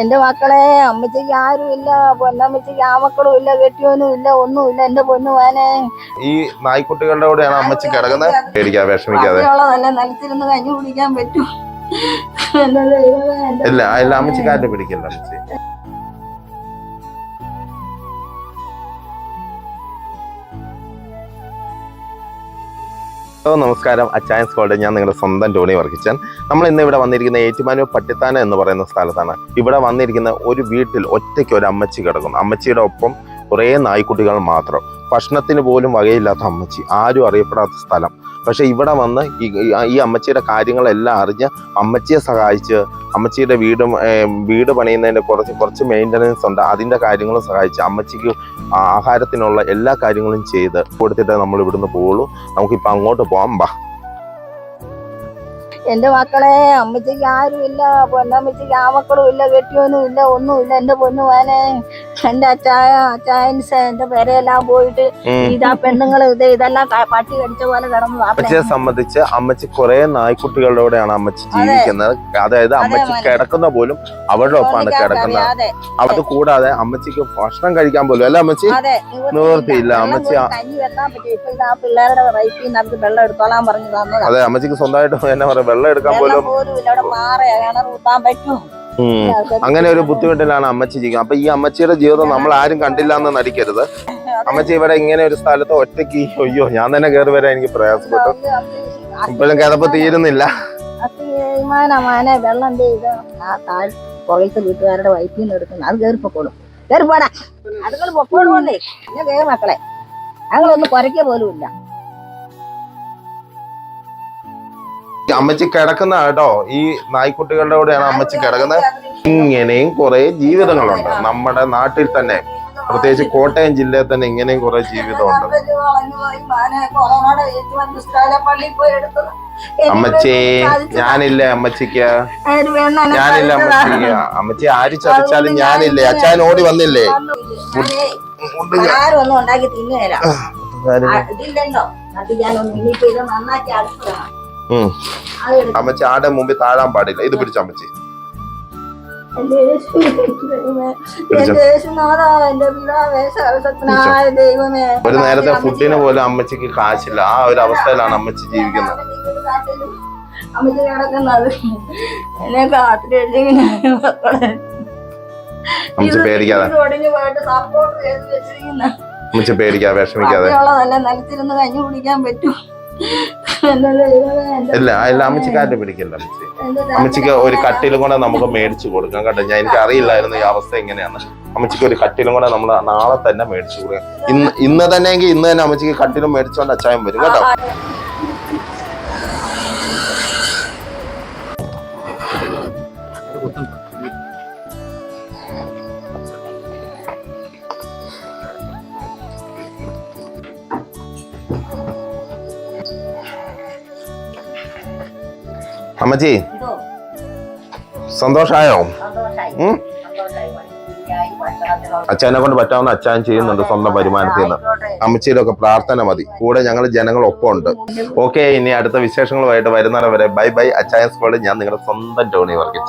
എന്റെ മക്കളെ അമ്മച്ചിക്ക് ആരും ഇല്ല പൊന്നമ്മച്ചിക്ക് ആ മക്കളും ഇല്ല കെട്ടിയോനും ഇല്ല ഒന്നുമില്ല എന്റെ പൊന്നു മോനെ. ഈ നായ്ക്കുട്ടികളുടെ കൂടെയാണ് അമ്മച്ചി കിടക്കുന്നത്. പേടിക്കാതെ വിഷമിക്കാതെ. തന്നെ നിലത്തിരുന്ന് കഞ്ഞി കുടിക്കാൻ പറ്റും. ഇല്ല ഇല്ല അമ്മച്ചി കാറ്റ് പിടിക്കില്ല അമ്മച്ചി. ഹലോ നമസ്കാരം. അച്ചായൻ കോൾഡ് ഞാൻ നിങ്ങളുടെ സ്വന്തം ടോണി വർക്കിച്ചൻ നമ്മൾ ഇന്ന് ഇവിടെ വന്നിരിക്കുന്ന ഏറ്റുമാനൂർ പട്ടിത്താന എന്ന് പറയുന്ന സ്ഥലത്താണ്. ഇവിടെ വന്നിരിക്കുന്ന ഒരു വീട്ടിൽ ഒറ്റയ്ക്ക് ഒരു അമ്മച്ചി കിടക്കുന്നു. അമ്മച്ചിയുടെ ഒപ്പം കുറേ നായ്ക്കുട്ടികൾ മാത്രം. ഭക്ഷണത്തിന് പോലും വകയില്ലാത്ത അമ്മച്ചി. ആരും അറിയപ്പെടാത്ത സ്ഥലം. പക്ഷെ ഇവിടെ വന്ന് ഈ അമ്മച്ചിയുടെ കാര്യങ്ങളെല്ലാം അറിഞ്ഞ് അമ്മച്ചിയെ സഹായിച്ച് അമ്മച്ചിയുടെ വീട് വീട് പണിയുന്നതിന്റെ കുറച്ച് കുറച്ച് മെയിന്റനൻസ് ഉണ്ട്. അതിന്റെ കാര്യങ്ങളും സഹായിച്ച് അമ്മച്ചിക്ക് ആഹാരത്തിനുള്ള എല്ലാ കാര്യങ്ങളും ചെയ്ത് കൊടുത്തിട്ട് നമ്മൾ ഇവിടുന്ന് പോകുള്ളൂ നമുക്കിപ്പോൾ അങ്ങോട്ട് പോകാം ബാ. എന്റെ മക്കളെ അമ്മച്ചിക്ക് ആരും ഇല്ല പൊന്നമ്മച്ചിക്ക് ആ മക്കളും ഇല്ല കെട്ടിയവനും ഇല്ല ഒന്നും ഇല്ല എന്റെ പൊന്നു മോനെ എന്റെ അച്ചായ അച്ചായൻസ് എന്റെ പേരെല്ലാം പോയിട്ട്. ഇതാ പെണ്ണുങ്ങൾ ഇത് ഇതെല്ലാം പട്ടി കടിച്ച പോലെ കിടന്നു. അമ്മച്ചിയെ സംബന്ധിച്ച് അമ്മച്ചി കുറെ നായ്ക്കുട്ടികളുടെ കൂടെയാണ് അമ്മച്ചി ജീവിക്കുന്നത്. അതായത് അമ്മച്ചി കിടക്കുന്ന പോലും അവരുടെ ഒപ്പാണ് കിടക്കുന്നത്. അതെ കൂടാതെ അമ്മച്ചിക്ക് ഭക്ഷണം കഴിക്കാൻ പോലും അല്ല അമ്മച്ചി? നിവർത്തിയില്ല അമ്മച്ചി അതെ അമ്മച്ചിക്ക് സ്വന്തമായിട്ട് എന്നാ പറയാ വെള്ളം എടുക്കാൻ പോലും അങ്ങനെ ഒരു ബുദ്ധിമുട്ടിലാണ് അമ്മച്ചി ജീവിക്കുന്നത്. അപ്പൊ ഈ അമ്മച്ചിയുടെ ജീവിതം നമ്മൾ ആരും കണ്ടില്ല എന്ന് നടിക്കരുത് അമ്മച്ചി ഇവിടെ ഇങ്ങനെ ഒരു സ്ഥലത്ത് ഒറ്റയ്ക്ക് അയ്യോ ഞാൻ തന്നെ കയറി വരാൻ എനിക്ക് പ്രയാസപ്പെട്ടു. ഇപ്പോഴും കിതപ്പ് തീരുന്നില്ല. മാനെ വെള്ളം ചെയ്ത് ആ താഴ് പുറത്തെ വീട്ടുകാരുടെ വൈപ്പിൽ നിന്ന് എടുക്കുന്നത് അത് കയറി പൊക്കോളും. കയറി പോടാ. അതുങ്ങൾ പൊക്കോളുകൊണ്ടേ പിന്നെ കയറി മക്കളെ. ഞങ്ങളൊന്നും കുറയ്ക്ക പോലും ഇല്ല അമ്മച്ചി കിടക്കുന്ന കേട്ടോ ഈ നായ്ക്കുട്ടികളുടെ കൂടെയാണ് അമ്മച്ചി കിടക്കുന്നത്. ഇങ്ങനെയും കുറെ ജീവിതങ്ങളുണ്ട്. നമ്മുടെ നാട്ടിൽ തന്നെ പ്രത്യേകിച്ച് കോട്ടയം ജില്ലയിൽ തന്നെ ഇങ്ങനെയും കുറെ ജീവിതമുണ്ട്. അമ്മച്ചി ഞാനില്ല അമ്മച്ചിക്ക്? ഞാനില്ല അമ്മച്ചിക്ക്? അമ്മച്ചി ആര് ചതിച്ചാലും ഞാനില്ലേ? അച്ഛൻ ഓടി വന്നില്ലേ? ആരും ഉണ്ടാക്കി ഇതില്ലല്ലോ. അത് ഇനിയിപ്പോ ഇത് നന്നാക്കി എടുക്കണം. അമ്മച്ചി ആടെ മുമ്പിൽ താഴാൻ പാടില്ല. ഇത് പിടിച്ച അമ്മച്ചി. ഒരു നേരത്തെ ഫുഡിന് പോലും അമ്മച്ചിക്ക് കാശില്ല. ആ ഒരു അവസ്ഥയിലാണ് അമ്മച്ചി ജീവിക്കുന്നത്. അമ്മച്ചി കിടക്കുന്നത് എന്നെ അമ്മച്ചി പേടിക്കാതെ. അമ്മച്ചി പേടിക്കാതെ വിഷമിക്കാതെ. നിലത്തിരുന്ന് കഞ്ഞി കുടിക്കാൻ പറ്റും. ഇല്ല ഇല്ല അമ്മച്ചി കാറ്റ് പിടിക്കില്ല അമ്മച്ചി. അമ്മച്ചിക്ക് ഒരു കട്ടിലും കൂടെ നമുക്ക് മേടിച്ചു കൊടുക്കാം കേട്ടോ. ഞാൻ എനിക്ക് അറിയില്ലായിരുന്നു ഈ അവസ്ഥ എങ്ങനെയാണ് അമ്മച്ചിക്ക് ഒരു കട്ടിലും കൂടെ നമ്മൾ നാളെ തന്നെ മേടിച്ചു കൊടുക്കാം. ഇന്ന് ഇന്ന് തന്നെ എങ്കിൽ ഇന്ന് തന്നെ അമ്മച്ചിക്ക് കട്ടിലും മേടിച്ചുകൊണ്ട് അച്ചായം വരും കേട്ടോ. അമ്മച്ചി സന്തോഷായോ? അച്ഛനെ കൊണ്ട് പറ്റാവുന്ന അച്ഛൻ ചെയ്യുന്നുണ്ട് സ്വന്തം വരുമാനത്തിൽ നിന്ന്. അമ്മച്ചിയുടെ ഒക്കെ പ്രാർത്ഥന മതി. കൂടെ ഞങ്ങൾ ജനങ്ങൾ ഉണ്ട് ഓക്കെ ഇനി അടുത്ത വിശേഷങ്ങളുമായിട്ട് വരുന്നവരെ ബൈ ബൈ. അച്ചായൻസ് സ്കോളിൽ ഞാൻ നിങ്ങളുടെ സ്വന്തം ടോണി വർക്കിച്ചു.